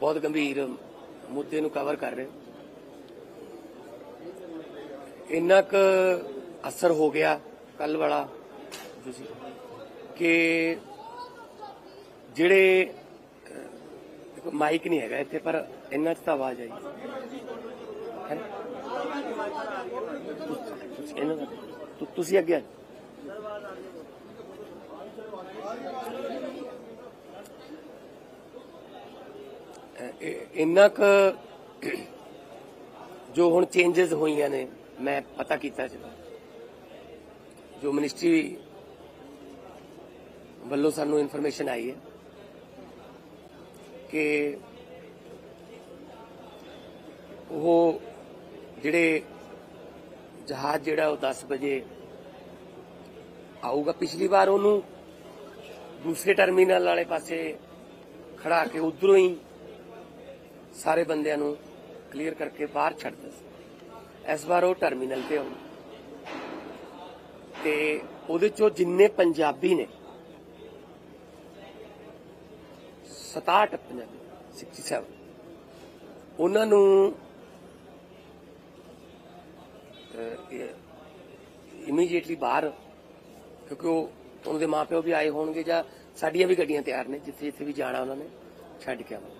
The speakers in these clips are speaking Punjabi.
ਬਹੁਤ ਗੰਭੀਰ ਮੁੱਦੇ ਨੂੰ ਕਵਰ ਕਰ ਰਹੇ। ਇੰਨਾ ਕੁ ਅਸਰ ਹੋ ਗਿਆ ਕੱਲ ਵਾਲਾ ਤੁਸੀਂ, ਕਿ ਜਿਹੜੇ ਮਾਈਕ ਨਹੀਂ ਹੈਗਾ ਇੱਥੇ, ਪਰ ਇੰਨਾ ਚ ਤਾਂ ਆਵਾਜ਼ ਆਈ। ਹੈ? ਤੁਸੀਂ ਅੱਗੇ ਆ ਜਾਓ। ਅਹ, ਇਹ- ਇੰਨਾ ਕੁ ਜੋ ਹੁਣ ਚੇਂਜਸ ਹੋਈਆਂ ਨੇ, ਮੈਂ ਪਤਾ ਕੀਤਾ ਜੀ ਜੋ ਮਿਨਿਸਟਰੀ ਵੱਲੋਂ ਸਾਨੂੰ ਇਨਫੋਰਮੇਸ਼ਨ ਆਈ ਹੈ ਕਿ ਉਹ ਜਿਹੜੇ ਜਹਾਜ਼ ਜਿਹੜਾ ਉਹ 10 ਵਜੇ ਆਊਗਾ, ਪਿਛਲੀ ਵਾਰ ਉਹਨੂੰ ਦੂਸਰੇ ਟਰਮੀਨਲ ਵਾਲੇ ਪਾਸੇ ਖੜਾ ਕੇ ਉਧਰੋਂ ਹੀ ਸਾਰੇ ਬੰਦਿਆਂ ਨੂੰ ਕਲੀਅਰ ਕਰਕੇ ਬਾਹਰ ਛੱਡ ਸੀ। ਇਸ ਵਾਰ ਉਹ ਟਰਮੀਨਲ ਤੇ ਆਉਣ ਤੇ ਉਹਦੇ ਚੋਂ ਜਿੰਨੇ ਪੰਜਾਬੀ ਨੇ 67 ਪੰਜਾਬੀ 67 ਉਹਨਾਂ ਨੂੰ ਇਮੀਡੀਏਟਲੀ ਬਾਹਰ, ਕਿਉਂਕਿ ਉਹ ਉਹਨਾਂ ਦੇ ਮਾਪਿਓ ਵੀ ਆਏ ਹੋਣਗੇ ਜਾਂ ਸਾਡੀਆਂ ਵੀ ਗੱਡੀਆਂ ਤਿਆਰ ਨੇ ਜਿੱਥੇ ਜਿੱਥੇ ਵੀ ਜਾਣਾ ਉਹਨਾਂ ਨੇ, ਛੱਡ ਕੇ ਆਉਣਾ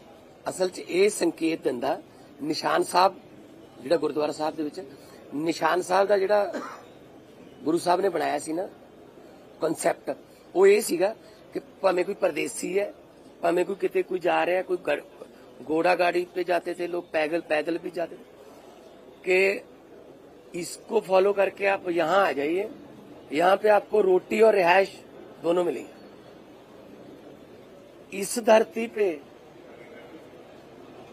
ਅਸਲ 'ਚ ਇਹ ਸੰਕੇਤ ਦਿੰਦਾ ਨਿਸ਼ਾਨ ਸਾਹਿਬ ਜਿਹੜਾ ਗੁਰਦੁਆਰਾ ਸਾਹਿਬ ਦੇ ਵਿੱਚ ਨਿਸ਼ਾਨ ਸਾਹਿਬ ਦਾ ਜਿਹੜਾ ਗੁਰੂ ਸਾਹਿਬ ਨੇ ਬਣਾਇਆ ਸੀ ਨਾ ਕਨਸੈਪਟ ਉਹ ਇਹ ਸੀਗਾ ਕਿ ਭਾਵੇਂ ਕੋਈ ਪਰਦੇਸੀ ਹੈ ਭਾਵੇਂ ਕੋਈ ਕਿਤੇ ਕੋਈ ਜਾ ਰਿਹਾ ਕੋਈ ਗੜ- घोड़ा गाड़ी पे जाते थे लोग पैदल पैदल भी जाते थे कि इसको फॉलो करके आप यहाँ आ जाइए यहाँ पे आपको रोटी और रिहायश दोनों मिलेंगे इस धरती पे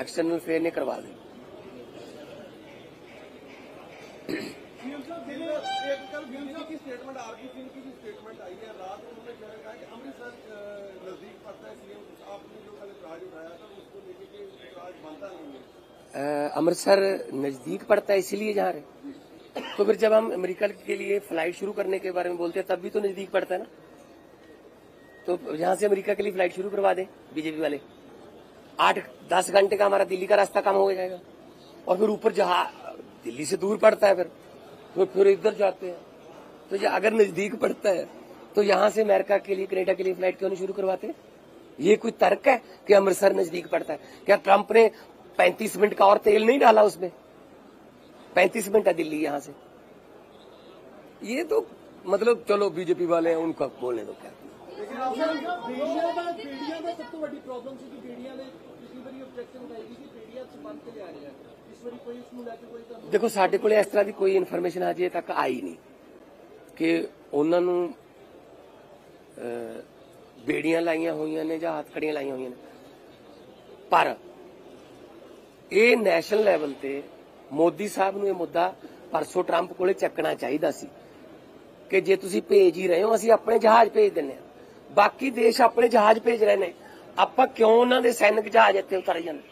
एक्सटर्नल फेयर ने करवा दी। अमृतसर नज़दीक पड़ता है, इसीलिए जा रहे तो फिर जब हम अमेरिका के लिए फ़्लाइट शुरू करने के बारे में बोलते हैं, तब भी तो नज़दीक पड़ता है ना? तो यहाँ से अमेरिका के लिए फ़्लाइट शुरू करवा दें, बीजेपी वाले। आठ दस घंटे का हमारा दिल्ली का रास्ता कम हो जाएगा और फिर ऊपर जहाँ दिल्ली से दूर पड़ता है फिर तो फिर इधर जाते हैं तो ये अगर नज़दीक पड़ता है तो यहाँ से अमेरिका के लिए कनेडा के लिए फ़्लाइट क्यों नहीं शुरू करवाते ये कोई तर्क है कि अमृतसर नज़दीक पड़ता है क्या ट्रंप ने 35 मिनट का और तेल नहीं डाला उसमें 35 मिनट है दिल्ली यहाँ से ये तो मतलब चलो बीजेपी वाले हैं उनका बोलने दो क्या लेकिन ਦੇਖੋ, ਸਾਡੇ ਕੋਲੇ ਇਸ ਤਰ੍ਹਾਂ ਦੀ ਕੋਈ ਇਨਫੋਰਮੇਸ਼ਨ ਅਜੇ ਤੱਕ ਆਈ ਨਹੀਂ ਕਿ ਉਹਨਾਂ ਨੂੰ ਬੇੜੀਆਂ ਲਾਈਆਂ ਹੋਈਆਂ ਨੇ ਜਾਂ ਹੱਥਕੜੀਆਂ ਲਾਈਆਂ ਹੋਈਆਂ ਨੇ। ਪਰ ਇਹ ਨੈਸ਼ਨਲ ਲੈਵਲ ਤੇ ਮੋਦੀ ਸਾਹਿਬ ਨੂੰ ਇਹ ਮੁੱਦਾ ਪਰਸੋਂ ਟਰੰਪ ਕੋਲੇ ਚੱਕਣਾ ਚਾਹੀਦਾ ਸੀ ਕਿ ਜੇ ਤੁਸੀਂ ਭੇਜ ਹੀ ਰਹੇ ਹੋ, ਅਸੀਂ ਆਪਣੇ ਜਹਾਜ਼ ਭੇਜ ਦਿੰਨੇ ਆ ਬਾਕੀ ਦੇਸ਼ ਆਪਣੇ ਜਹਾਜ਼ ਭੇਜ ਰਹੇ ਨੇ। ਆਪਾਂ ਕਿਉਂ ਉਹਨਾਂ ਦੇ ਸੈਨਿਕ ਜਹਾਜ਼ ਇੱਥੇ ਉਤਾਰੇ ਜਾਂਦੇ?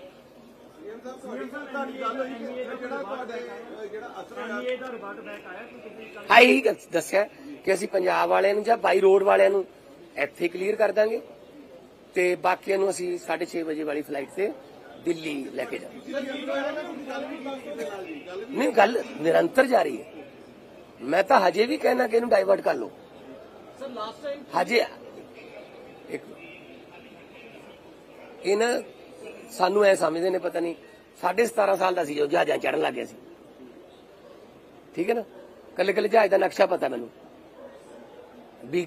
ਗੱਲ ਦੱਸਿਆ ਕਿ ਅਸੀਂ ਪੰਜਾਬ ਵਾਲਿਆਂ ਨੂੰ ਜਾਂ ਬਾਈ ਰੋਡ ਵਾਲਿਆਂ ਨੂੰ ਇੱਥੇ ਕਲੀਅਰ ਕਰ ਦਾਂਗੇ ਤੇ ਬਾਕੀਆਂ ਨੂੰ ਅਸੀਂ 6:30 ਵਜੇ ਵਾਲੀ ਫਲਾਈਟ ਤੇ ਦਿੱਲੀ ਲੈ ਕੇ ਜਾਵਾਂਗੇ। ਨਹੀਂ ਗੱਲ ਨਿਰੰਤਰ ਜਾਰੀ ਹੈ। ਮੈਂ ਤਾਂ ਹਜੇ ਵੀ ਕਹਿਣਾ ਕਿ ਇਹਨੂੰ ਡਾਈਵਰਟ ਕਰ ਲਓ। ਸਰ ਲਾਸਟ ਟਾਈਮ ਹਜੇ ਇੱਕ ਇਹ ਨਾ ਸਾਨੂੰ ਐ ਸਮਝਦੇ ਨੇ, ਪਤਾ ਨਹੀਂ 17.5 ਸਾਲ ਦਾ ਸੀ ਜੋ ਜਹਾਜ਼ਾਂ ਚੜਨ ਲੱਗ ਗਿਆ ਸੀ। ਠੀਕ ਹੈ ਨਾ? ਕੱਲੇ ਕੱਲੇ ਜਹਾਜ਼ ਦਾ ਨਕਸ਼ਾ ਪਤਾ ਮੈਨੂੰ। ਵੀ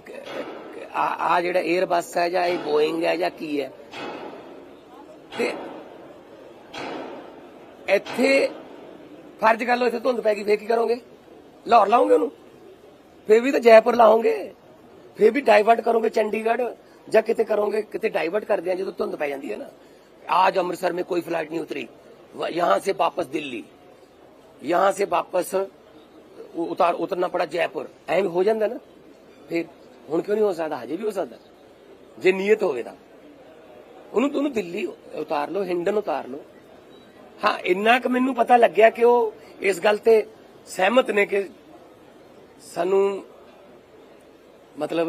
ਆ ਜਿਹੜਾ 에ਅਰ ਬੱਸ ਹੈ ਜਾਂ ਇਹ ਬੋਇੰਗ ਹੈ ਜਾਂ ਕੀ ਹੈ। ਤੇ ਇੱਥੇ ਫਰਜ਼ ਕਰ ਲਓ, ਇੱਥੇ ਧੁੰਦ ਪੈ ਗਈ, ਫੇਰ ਕੀ ਕਰੋਗੇ? ਲਾਹੌਰ ਲਾਉਂਗੇ ਉਹਨੂੰ? ਫੇਰ ਵੀ ਤਾਂ ਜੈਪੁਰ ਲਾਉਂਗੇ ਫੇਰ ਵੀ ਡਾਈਵਰਟ ਕਰੋਗੇ ਚੰਡੀਗੜ੍ਹ। ਜਾਂ ਕਿਤੇ ਕਰੋਗੇ ਕਿਤੇ ਡਾਈਵਰਟ ਕਰਦੇ ਆ ਜਦੋਂ ਧੁੰਦ ਪੈ ਜਾਂਦੀ है ना आज अमृतसर में कोई फ्लाइट नहीं उतरी व- यहाँ से वापस दिल्ली यहाँ से वापस उ- उतार उतरना पड़ा जयपुर ਐਵੇਂ ਹੋ ਜਾਂਦਾ ਨਾ ਫਿਰ ਹੁਣ ਕਿਉਂ ਨਹੀਂ ਹੋ ਸਕਦਾ ਹਜੇ ਵੀ ਹੋ ਸਕਦਾ ਜੇ ਨੀਅਤ ਹੋਵੇ ਤਾਂ ਉਹਨੂੰ ਤੁਹਾਨੂੰ ਦਿੱਲੀ ਉਤਾਰ ਲਓ ਹਿੰਡਨ ਉਤਾਰ ਲਓ ਹਾਂ ਇੰਨਾ ਕੁ ਮੈਨੂੰ ਪਤਾ ਲੱਗਿਆ ਕਿ ਉਹ ਇਸ ਗੱਲ ਤੇ ਸਹਿਮਤ ਨੇ ਕਿ ਸਾਨੂੰ ਮਤਲਬ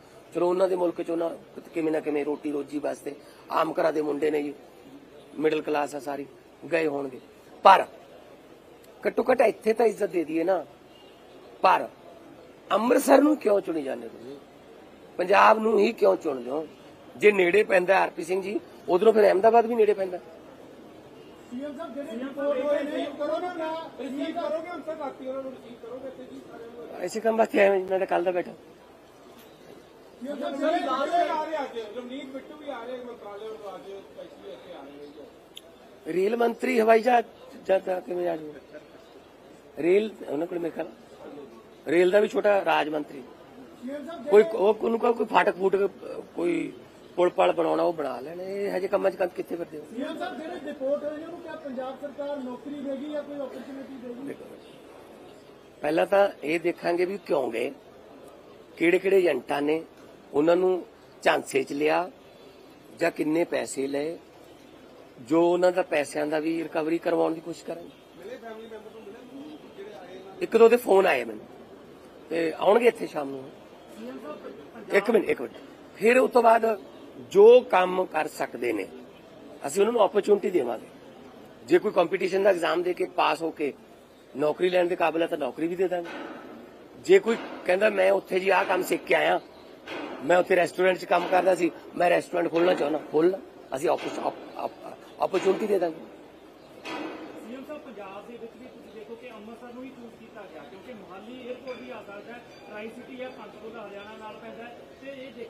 ਚਲੋ ਉਹਨਾਂ ਦੇ ਮੁਲਕ ਚ ਉਹਨਾਂ ਕਿਵੇਂ ਨਾ ਕਿਵੇਂ ਰੋਟੀ ਰੋਜੀ ਵਾਸਤੇ ਆਮ ਘਰਾਂ ਦੇ ਮੁੰਡੇ ਨੇ ਜੀ ਮਿਡਲ ਕਲਾਸ ਆ ਸਾਰੀ ਗਏ ਹੋਣਗੇ। ਪਰ ਘੱਟੋ ਘੱਟ ਇੱਥੇ ਤਾਂ ਇੱਜ਼ਤ ਦੇ ਦਈਏ ਨਾ। ਪਰ ਅੰਮ੍ਰਿਤਸਰ ਨੂੰ ਕਿਉਂ ਚੁਣੀ ਜਾਂਦੇ ਤੁਸੀਂ? ਪੰਜਾਬ ਨੂੰ ਹੀ ਕਿਉਂ ਚੁਣਦੇ ਹੋ? ਜੇ ਨੇੜੇ ਪੈਂਦਾ ਆਰਪੀ ਸਿੰਘ ਜੀ ਉਧਰੋਂ ਫਿਰ ਅਹਿਮਦਾਬਾਦ ਵੀ ਨੇੜੇ ਪੈਂਦਾ। ਸੀਐਮ ਸਾਹਿਬ ਜਿਹੜੇ ਰਿਪੋਰਟ ਹੋਏ ਨੇ ਕਰੋ ਨਾ ਰਿਸੀਵ ਕਰੋਗੇ ਹੁਣ ਸਰ ਰਾਤੀ ਉਹਨਾਂ ਨੂੰ ਰਿਸੀਵ ਕਰੋਗੇ ਤੇ ਜੀ ਐਸੇ ਕੰਮ ਵਾਸਤੇ ਮੈਂ ਤਾਂ ਕੱਲ ਦਾ ਬੈਠਾ। ਰੇਲ ਮੰਤਰੀ ਹਵਾਈ ਜਹਾਜ਼ ਜਾਂਦਾ ਕਿਵੇਂ ਆ ਜੂਗਾ ਰੇਲ ਉਹਨਾਂ ਕੋਲ ਮੇਰੇ ਖਿਆਲ ਰੇਲ ਦਾ ਵੀ ਛੋਟਾ ਰਾਜ ਮੰਤਰੀ ਕੋਈ ਉਹ ਉਹਨੂੰ ਕਹੋ ਕੋਈ ਫਾਟਕ ਫੂਟਕ ਕੋਈ ਪੁਲ ਪਲ ਬਣਾਉਣਾ ਉਹ ਬਣਾ ਲੈਣ ਇਹ ਹਜੇ ਕੰਮਾਂ 'ਚ ਕੰਮ ਕਿੱਥੇ ਫਿਰਦੇ ਹੋ ਸੀਐਮ ਸਾਹਿਬ ਜਿਹੜੇ ਰਿਪੋਰਟ ਹੋਏ ਨੇ ਉਹਨੂੰ ਕਿਹਾ ਪੰਜਾਬ ਸਰਕਾਰ ਨੌਕਰੀ ਦੇਗੀ ਜਾਂ ਕੋਈ ਓਪਰਚੁਨਿਟੀ ਦੇਗੀ ਪਹਿਲਾਂ ਤਾਂ ਇਹ ਦੇਖਾਂਗੇ ਵੀ ਕਿਉਂ ਗਏ ਕਿਹੜੇ ਕਿਹੜੇ ਏਜੰਟਾਂ ਨੇ ਉਹਨਾਂ ਨੂੰ ਝਾਂਸੇ 'ਚ ਲਿਆ ਜਾਂ ਕਿੰਨੇ ਪੈਸੇ ਲਏ ਜੋ ਉਹਨਾਂ ਦਾ ਪੈਸਿਆਂ ਦਾ ਵੀ ਰਿਕਵਰੀ ਕਰਵਾਉਣ ਦੀ ਕੋਸ਼ਿਸ਼ ਕਰਾਂਗੇ। ਇੱਕ ਦੋ ਦੇ ਫੋਨ ਆਏ ਮੈਨੂੰ ਤੇ ਆਉਣਗੇ ਇੱਥੇ ਸ਼ਾਮ ਨੂੰ। ਇੱਕ ਮਿੰਟ ਇੱਕ ਮਿੰਟ। ਫਿਰ ਉਸ ਤੋਂ ਬਾਅਦ ਜੋ ਕੰਮ ਕਰ ਸਕਦੇ ਨੇ ਅਸੀਂ ਉਹਨਾਂ ਨੂੰ ਓਪਰਚੁਨਿਟੀ ਦੇਵਾਂਗੇ। ਜੇ ਕੋਈ ਕੰਪੀਟੀਸ਼ਨ ਦਾ ਐਗਜ਼ਾਮ ਦੇ ਕੇ ਪਾਸ ਹੋ ਕੇ ਨੌਕਰੀ ਲੈਣ ਦੇ ਕਾਬਿਲ ਹੈ ਤਾਂ ਨੌਕਰੀ ਵੀ ਦੇ ਦਾਂਗੇ। ਜੇ ਕੋਈ ਕਹਿੰਦਾ ਮੈਂ ਉੱਥੇ ਜੀ ਆਹ ਕੰਮ ਸਿੱਖ ਕੇ ਆਇਆ ਮੈਂ ਉੱਥੇ ਰੈਸਟੋਰੈਂਟ 'ਚ ਕੰਮ ਕਰਦਾ ਸੀ। ਮੈਂ ਰੈਸਟੋਰੈਂਟ ਖੋਲਣਾ ਚਾਹੁੰਦਾ। ਖੋਲ੍ਹਣਾ ਅਸੀਂ ਓਪਰਚੁਨਿਟੀ ਦੇ ਦਾਂਗੇ। ਸੀਐਮ ਸਾਹਿਬ, ਪੰਜਾਬ ਦੇ ਵਿੱਚ ਵੀ ਤੁਸੀਂ ਦੇਖੋ ਕਿ ਅੰਮ੍ਰਿਤਸਰ ਨੂੰ ਹੀ ਚੂਜ਼ ਕੀਤਾ ਗਿਆ। ਕਿਉਂਕਿ ਮੁਹਾਲੀ 에ਅਰਪੋਰਟ ਵੀ ਆ ਸਕਦਾ ਹੈ। ਟਰਾਈ ਸਿਟੀ ਹੈ ਪੰਚਕੂਲਾ ਹਰਿਆਣਾ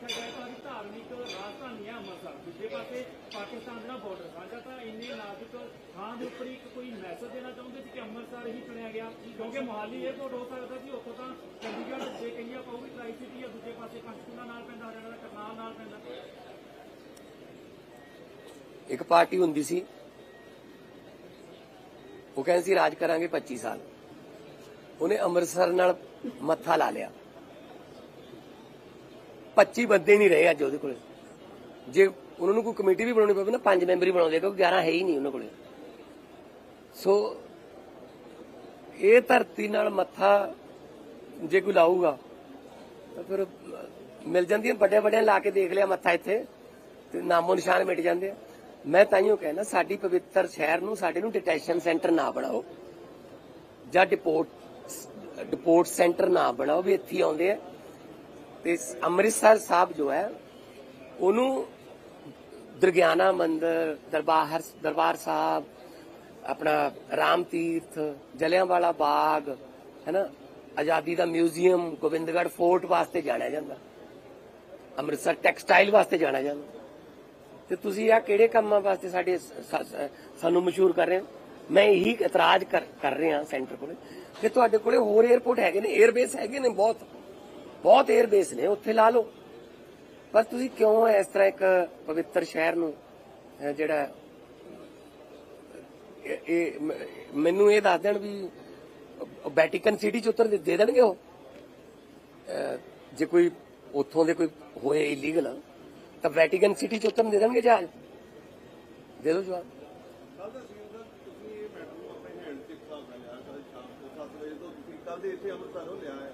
ਦੇਖਿਆ ਜਾਏ ਤਾਂ ਵੀ ਧਾਰਮਿਕ ਰਾਜਧਾਨੀ ਹੈ ਅੰਮ੍ਰਿਤਸਰ ਦੂਜੇ ਪਾਸੇ ਪਾਕਿਸਤਾਨ ਦਾ ਬਾਰਡਰ ਸਾਂਝਾ ਤਾਂ ਇੰਨੇ ਨਾਜ਼ੁਕ ਥਾਂ ਦੇ ਉੱਪਰ ਇੱਕ ਕੋਈ ਮੈਸੇਜ ਦੇਣਾ ਚਾਹੁੰਦੇ ਸੀ ਕਿ ਅੰਮ੍ਰਿਤਸਰ ਹੀ ਚੁਣਿਆ ਗਿਆ ਕਿਉਂਕਿ ਮੁਹਾਲੀ 에ਅਰਪੋਰਟ ਹੋ ਸਕਦਾ ਸੀ ਉੱਥੋਂ ਤਾਂ ਚੰਡੀਗੜ੍ਹ ਜੇ ਕਹੀਏ ਪਊਗੀ ਟਰਾਈ ਸਿਟੀ ਹੈ ਦੂਜੇ ਪਾਸੇ ਪੰਚਕੂਲਾ ਨਾਲ ਪੈਂਦਾ ਹਰਿਆਣਾ ਦਾ ਕਰਨਾਲ ਨਾਲ ਪੈਂਦਾ ਇੱਕ ਪਾਰਟੀ ਹੁੰਦੀ ਸੀ, ਉਹ ਕਹਿੰਦੇ ਸੀ ਰਾਜ ਕਰਾਂਗੇ 25 ਸਾਲ। ਉਹਨੇ ਅੰਮ੍ਰਿਤਸਰ ਨਾਲ ਮੱਥਾ ਲਾ ਲਿਆ। 25 ਬੰਦੇ ਨਹੀਂ ਰਹੇ ਅੱਜ ਉਹਦੇ ਕੋਲੇ। ਜੇ ਉਹਨਾਂ ਨੂੰ ਕੋਈ ਕਮੇਟੀ ਵੀ ਬਣਾਉਣੀ ਪਵੇ ਨਾ, ਪੰਜ ਮੈਂਬਰ ਹੀ ਬਣਾਉਂਦੇ ਕਿਉਂਕਿ 11 ਹੈ ਹੀ ਨਹੀਂ ਉਹਨਾਂ ਕੋਲੇ। ਸੋ ਇਹ ਧਰਤੀ ਨਾਲ ਮੱਥਾ ਜੇ ਕੋਈ ਲਾਊਗਾ, ਤਾਂ ਫਿਰ ਮਿਲ ਜਾਂਦੀਆਂ ਵੱਡੇ ਵੱਡੇ ਲਾ ਕੇ ਦੇਖ ਲਿਆ ਮੱਥਾ ਇੱਥੇ, ਤੇ ਨਾਮੋ ਨਿਸ਼ਾਨ ਮਿਟ ਜਾਂਦੇ ਆ। ਮੈਂ ਤਾਈਓ ਕਹਿੰਦਾ ਸਾਡੀ ਪਵਿੱਤਰ ਸ਼ਹਿਰ ਨੂੰ, ਸਾਡੇ ਨੂੰ ਡਿਟੈਸ਼ਨ ਸੈਂਟਰ ਨਾ ਬਣਾਓ। ਜਾਂ ਡਿਪੋਰਟ ਡਿਪੋਰਟ ਸੈਂਟਰ ਨਾ ਬਣਾਓ ਵੀ ਇੱਥੇ ਹੀ ਆਉਂਦੇ ਆ। ਤੇ ਅੰਮ੍ਰਿਤਸਰ ਸਾਹਿਬ ਜੋ ਹੈ, ਉਹਨੂੰ ਦਰਗਿਆਨਾ ਮੰਦਰ ਦਰਬਾਰ ਦਰਬਾਰ ਸਾਹਿਬ, ਆਪਣਾ ਰਾਮ ਤੀਰਥ, ਜਲਿਆਂਵਾਲਾ ਬਾਗ ਹੈਨਾ ਆਜ਼ਾਦੀ ਦਾ ਮਿਊਜ਼ੀਅਮ ਗੋਬਿੰਦਗੜ ਫੋਰਟ ਵਾਸਤੇ ਜਾਣਿਆ ਜਾਂਦਾ। ਅੰਮ੍ਰਿਤਸਰ ਟੈਕਸਟਾਈਲ ਵਾਸਤੇ ਜਾਣਿਆ ਜਾਂਦਾ। ਤੇ ਤੁਸੀਂ ਆ ਕਿਹੜੇ ਕੰਮਾਂ ਵਾਸਤੇ ਸਾਡੇ ਸਾਨੂੰ ਮਸ਼ਹੂਰ ਕਰ ਰਹੇ ਹੋ? ਮੈਂ ਇਹੀ ਇਤਰਾਜ਼ ਕਰ ਰਿਹਾ ਸੈਂਟਰ ਕੋਲੇ। ਕਿ ਤੁਹਾਡੇ ਕੋਲੇ ਹੋਰ 에어ਪੋਰਟ ਹੈਗੇ ਨੇ 에ਅਰਬੇਸ ਹੈਗੇ ਨੇ ਬਹੁਤ। ਬਹੁਤ 에ਅਰਬੇਸ ਨੇ, ਉੱਥੇ ਲਾ ਲਓ। ਪਰ ਤੁਸੀਂ ਕਿਉਂ ਇਸ ਤਰ੍ਹਾਂ ਇੱਕ ਪਵਿੱਤਰ ਸ਼ਹਿਰ ਨੂੰ ਜਿਹੜਾ, ਇਹ- ਮੈਨੂੰ ਇਹ ਦੱਸ ਦੇਣ ਵੀ ਵੈਟੀਕਨ ਸਿਟੀ ਚ ਉੱਤਰ ਦੇ ਦੇਣਗੇ ਉਹ? ਜੇ ਕੋਈ ਉੱਥੋਂ ਦੇ ਕੋਈ ਹੋਏ ਇਲੀਗਲ ਤਾਂ ਵੈਟੀਕਨ ਸਿਟੀ ਚ ਉਤਰਨ ਦੇ ਦੇਣਗੇ ਜਹਾਜ਼? ਦੇ ਦਿਓ ਜਵਾਬ। ਕੱਲ ਦੇ ਇੱਥੇ ਅੰਮ੍ਰਿਤਸਰੋਂ ਲਿਆ ਹੈ।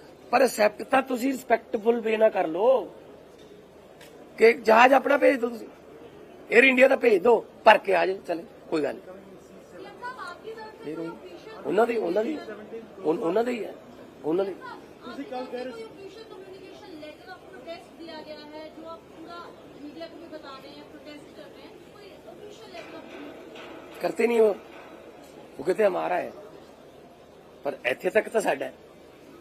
ਪਰ ਅਸੈਪਟ ਤਾਂ ਤੁਸੀਂ ਰਿਸਪੈਕਟਫੁਲ ਵੇ ਨਾ ਕਰ ਲੋ ਕਿ ਜਹਾਜ਼ ਆਪਣਾ ਭੇਜ ਦੋ ਤੁਸੀਂ। 에ਅਰ ਇੰਡੀਆ ਦਾ ਭੇਜ ਦੋ ਭਰ ਕੇ ਆ ਜਾਏ ਚਲੇ ਕੋਈ ਗੱਲ ਨਹੀਂ। ਉਹਨਾਂ ਦੀ ਉਹਨਾਂ ਦੀ ਉਹਨਾਂ ਦੀ ਹੈ ਉਹਨਾਂ ਦੀ। ਤੁਸੀਂ ਕੱਲ ਕਹਿ ਰਹੇ ਸੀ। ਕਮਿਊਨੀਕੇਸ਼ਨ ਲੈਟਰ ਆਫ ਪ੍ਰੋਟੈਸਟ ਦਿਆ ਗਿਆ ਹੈ। ਪਰ ਇੱਥੇ ਤੱਕ ਤਾਂ ਸਾਡਾ ਹੈ।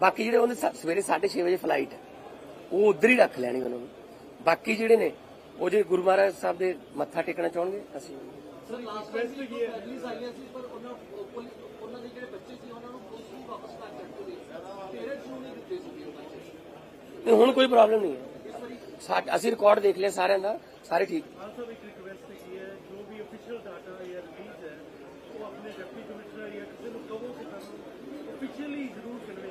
ਬਾਕੀ ਜਿਹੜੇ ਉਹਨੇ ਸਵੇਰੇ 6:30 ਵਜੇ ਫਲਾਈਟ ਉਹ ਉਧਰ ਹੀ ਰੱਖ ਲੈਣੀ ਉਹਨਾਂ ਨੂੰ। ਬਾਕੀ ਜਿਹੜੇ ਨੇ ਉਹ ਜੇ ਗੁਰੂ ਮਹਾਰਾਜ ਸਾਹਿਬ ਦੇ ਮੱਥਾ ਟੇਕਣਾ ਚਾਹਣਗੇ ਅਸੀਂ ਸਰ ਲਾਸਟ ਫੈਸਟ ਕੀ ਹੈ। ਨਹੀਂ ਹੁਣ ਕੋਈ ਪ੍ਰੋਬਲਮ ਨਹੀਂ ਹੈ। ਅਸੀਂ ਰਿਕਾਰਡ ਦੇਖ ਲਿਆ ਸਾਰਿਆਂ ਦਾ ਸਾਰੇ ਠੀਕ। ਖਾਨ ਸਾਹਿਬ ਇੱਕ ਰਿਕਵੈਸਟ ਕੀ ਹੈ ਜੋ ਵੀ ਅਫੀਸ਼ੀਅਲ ਡਾਟਾ ਜਾਂ ਰਿਲੀਜ਼ ਹੈ ਉਹ ਆਪਣੇ ਡਿਪਟੀ ਕਮਿਸ਼ਨਰ ਜਾਂ ਕਿਸੇ ਨੂੰ ਕਹੋ ਕਿ ਸਾਨੂੰ ਅਫੀਸ਼ੀਅਲੀ ਜ਼ਰੂਰ ਕਨਵੇ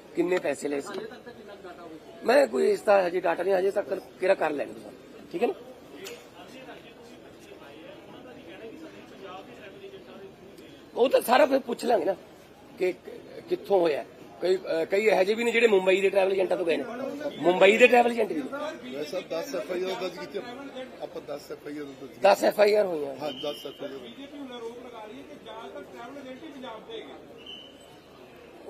ਕਿੰਨੇ ਪੈਸੇ ਲਏ ਸੀ? ਮੈਂ ਕੋਈ ਇਸ ਤਰ੍ਹਾਂ ਹਜੇ ਡਾਟਾ ਨਹੀਂ ਹਜੇ ਤੱਕ ਕਿਹੜਾ ਕਰ ਲੈਣਗੇ ਤੁਸੀਂ ਠੀਕ ਹੈ ਨਾ? ਉਹ ਤਾਂ ਸਾਰਾ ਫਿਰ ਪੁੱਛ ਲਾਂਗੇ ਨਾ ਕਿ ਕਿੱਥੋਂ ਹੋਇਆ ਕਈ ਕਈ ਇਹੋ ਜਿਹੇ ਵੀ ਨੇ ਜਿਹੜੇ ਮੁੰਬਈ ਦੇ ਟਰੈਵਲ ਏਜੰਟਾਂ ਤੋਂ ਗਏ ਨੇ। ਮੁੰਬਈ ਦੇ ਟਰੈਵਲ ਏਜੰਟ ਵੀ ਵੈਸਾ 10 ਐਫ ਆਈ ਆਰ ਦਰਜ ਕੀਤੀ ਆਪਾਂ 10 ਐਫ ਆਈ ਆਰ ਦਰਜ 10 ਐਫ ਆਈ ਆਰ ਹੋਈਆਂ। ਹਾਂ 10 ਐਫ ਆਈ ਆਰ ਬੀਜੇਪੀ ਹੁਣ ਆਰੋਪ ਲਗਾ ਰਹੀ ਹੈ ਕਿ ਜ਼ਿਆਦਾਤਰ ਟਰੈਵਲ ਏਜੰਟ ਹੀ ਪੰਜਾਬ ਦੇ ਹੈਗੇ